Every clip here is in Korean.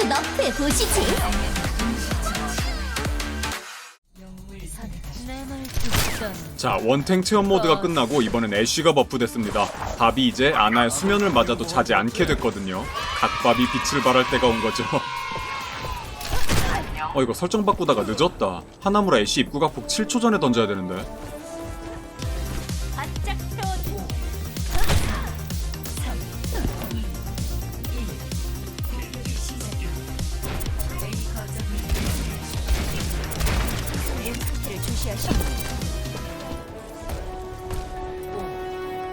모두 너프해 보시지. 내말 듣던 자 원탱 체험 모드가 끝나고 이번엔 애쉬가 버프됐습니다. 밥이 이제 아나의 수면을 맞아도 자지 않게 됐거든요. 각밥이 빛을 발할 때가 온 거죠. 어 이거 설정 바꾸다가 늦었다. 하나무라 애쉬 입구 각폭 7초 전에 던져야 되는데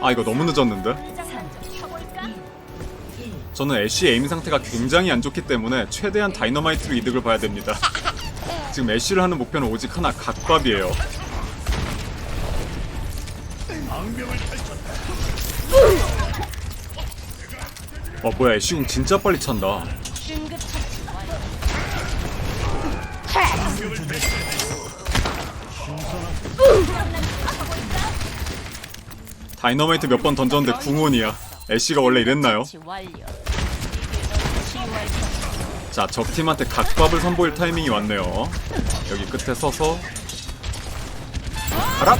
아 이거 너무 늦었는데? 저는 애쉬 에임 상태가 굉장히 안 좋기 때문에 최대한 다이너마이트로 이득을 봐야 됩니다. 지금 애쉬를 하는 목표는 오직 하나 각밥이에요. 와 뭐야 애쉬궁 진짜 빨리 찬다. 다이너마이트 몇 번 던졌는데 궁원이야 애쉬가 원래 이랬나요? 자 적팀한테 각밥을 선보일 타이밍이 왔네요 여기 끝에 서서 가라!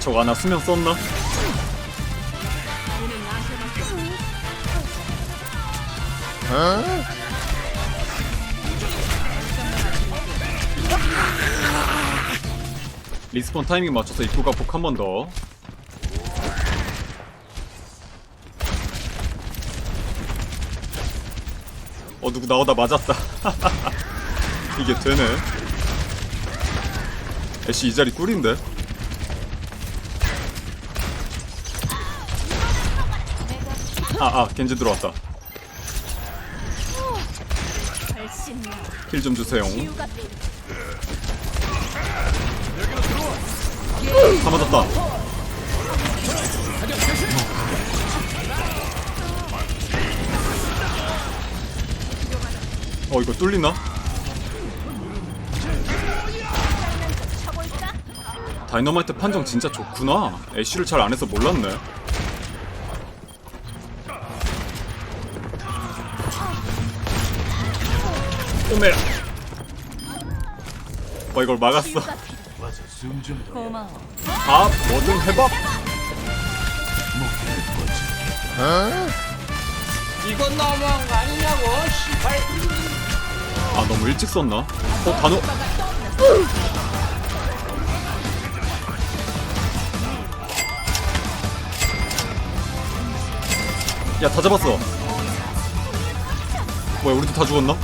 저거 하나 수면 썼나? 리스폰 타이밍 맞춰서 입구가 폭 한 번 더. 어 누구 나오다 맞았다. 이게 되네. 애쉬 이 자리 꿀인데. 아아 겐지 들어왔다. 훨씬 힐 좀 주세요. 다 맞았다. 어 이거 뚫리나? 다이너마이트 판정 진짜 좋구나. 애쉬를 잘 안 해서 몰랐네. 오메. 와 이걸 막았어. 고마워. 밥 뭐든 해봐. 이건 너무한 거 아니냐고 시발 아 너무 일찍 썼나? 어 단호 야 다 잡았어 뭐야 우리도 다 죽었나?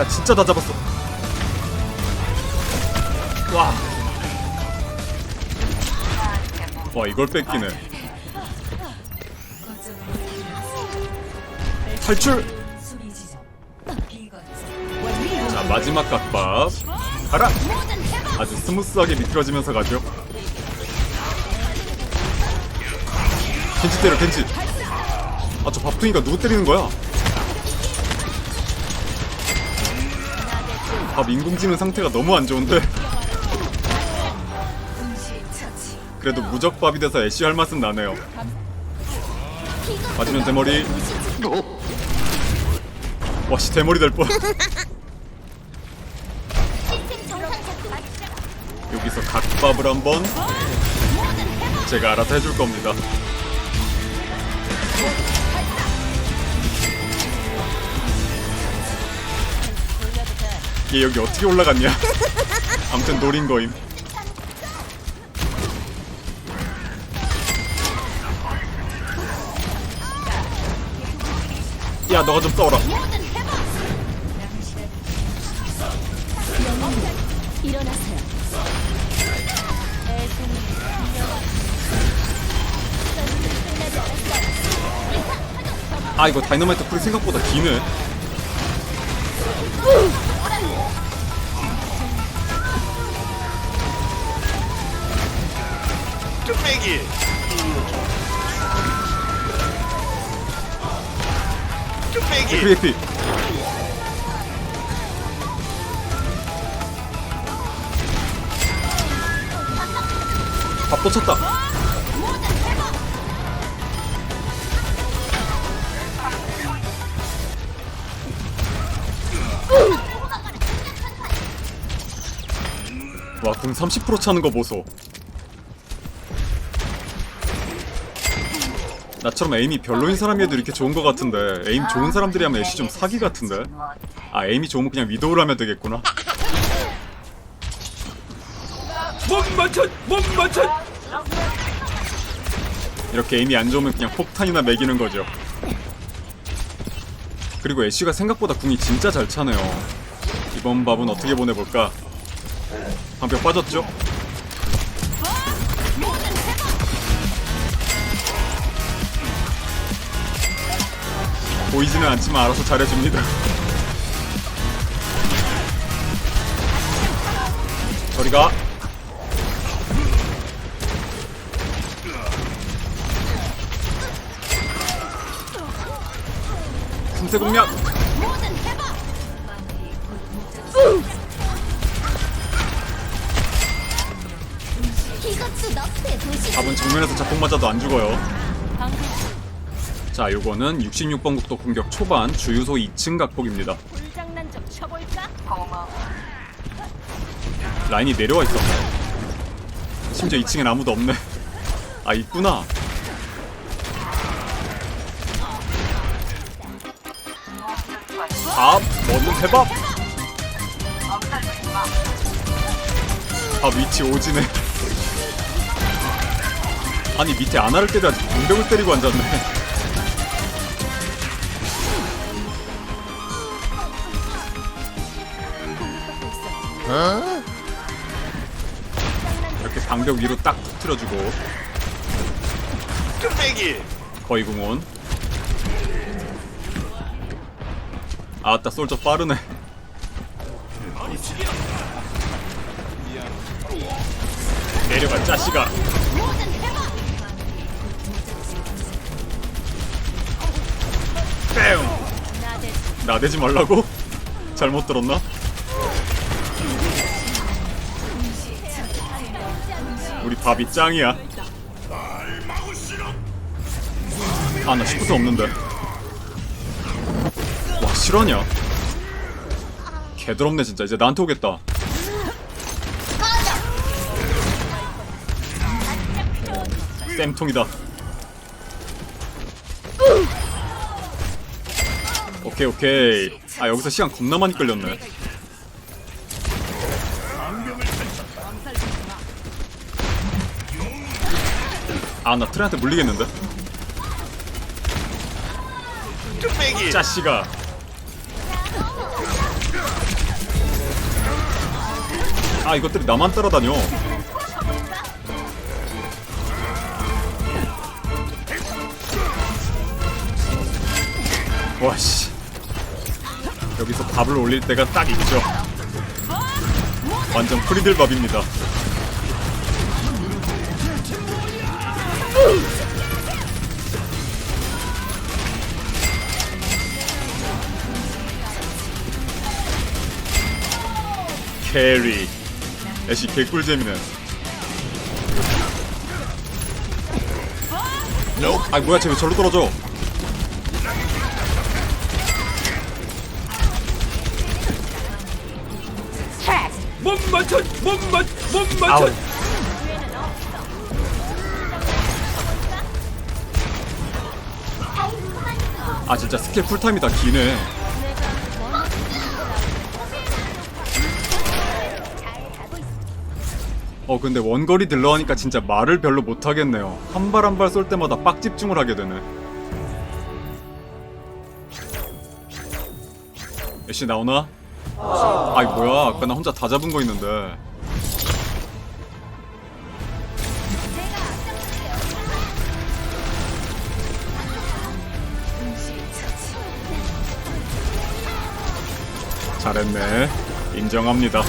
야 진짜 다 잡았어 와. 와 이걸 뺏기네 탈출! 자 마지막 각밥 가라! 아주 스무스하게 미끄러지면서 가죠 겐지 때려 겐지 아저 밥둥이가 누구 때리는 거야 밥 인공지능 상태가 너무 안 좋은데. 그래도 무적밥이 돼서 애쉬 할 맛은 나네요. 맞으면 대머리. 와씨 대머리 될뻔. 여기서 각밥을 한번 제가 알아서 해줄 겁니다 얘 여기 어떻게 올라갔냐? 아무튼 노린 거임. 야 너가 좀 싸워라. 아 이거 다이너마이트 풀이 생각보다 기네 뚝배기. 맥크리 에피 밥도 쳤다 와, 공30% 차는 거 보소. 나처럼 에임이 별로인 사람이 해도 이렇게 좋은 거 같은데 에임 좋은 사람들이 하면 애쉬 좀 사기 같은데? 아 에임이 좋으면 그냥 위도우를 하면 되겠구나. 못 맞춰! 이렇게 에임이 안 좋으면 그냥 폭탄이나 매기는 거죠. 그리고 애쉬가 생각보다 궁이 진짜 잘 차네요. 이번 밥은 어떻게 보내볼까 방벽 빠졌죠? 보이지는 않지만 알아서 잘해줍니다. 저리가. 금세 공략 정면에서 자폭 맞아도 안 죽어요. 자, 요거는 66번 국도 공격 초반 주유소 2층 각폭입니다. 불장난 좀 쳐볼까? 라인이 내려와 있어. 심지어 2층엔 아무도 없네. 아, 있구나. 밥, 먹는 대밥. 밥 위치 오지네. 아니 밑에 아나를 때려야지 방벽을 때리고 앉았네. 이렇게 방벽 위로 딱 터트려주고. 거의 궁원 아따 솔저 빠르네. 내려가 짜시가 나대지 말라고? 잘못 들었나? 우리 밥이 짱이야. 아, 나 시프트 없는데. 와, 실화냐? 개더럽네, 진짜. 이제 나한테 오겠다. 쌤통이다. 오케이, 오케이. 아, 여기서 시간 겁나 많이 끌렸네. 아, 나 트레한테 물리겠는데? 짜씨가. 아, 이것들이 나만 따라다녀. 와씨. 여기서 밥을 올릴 때가 딱 있죠. 완전 프리들 밥입니다. 캐리 애쉬 개꿀잼이네 아 뭐야 쟤 왜 절로 떨어져 못 맞춰 못 맞, 못 맞춰. 아 진짜 스킬 쿨타임이 다 기네. 어 근데 원거리 딜러 하니까 진짜 말을 별로 못하겠네요. 한 발 한 발 쏠 때마다 빡 집중을 하게 되네. 애쉬 나오나? 아이 뭐야 아까 나 혼자 다 잡은 거 있는데 잘했네 인정합니다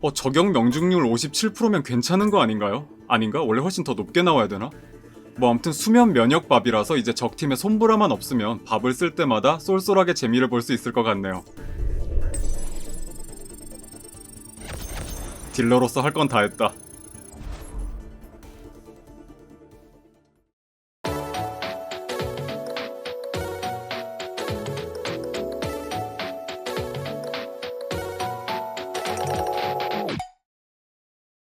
어 적용 명중률 57%면 괜찮은 거 아닌가요? 아닌가? 원래 훨씬 더 높게 나와야 되나? 뭐 아무튼 수면 면역 밥이라서 이제 적팀에 손브라만 없으면 밥을 쓸 때마다 쏠쏠하게 재미를 볼 수 있을 것 같네요. 딜러로서 할 건 다 했다.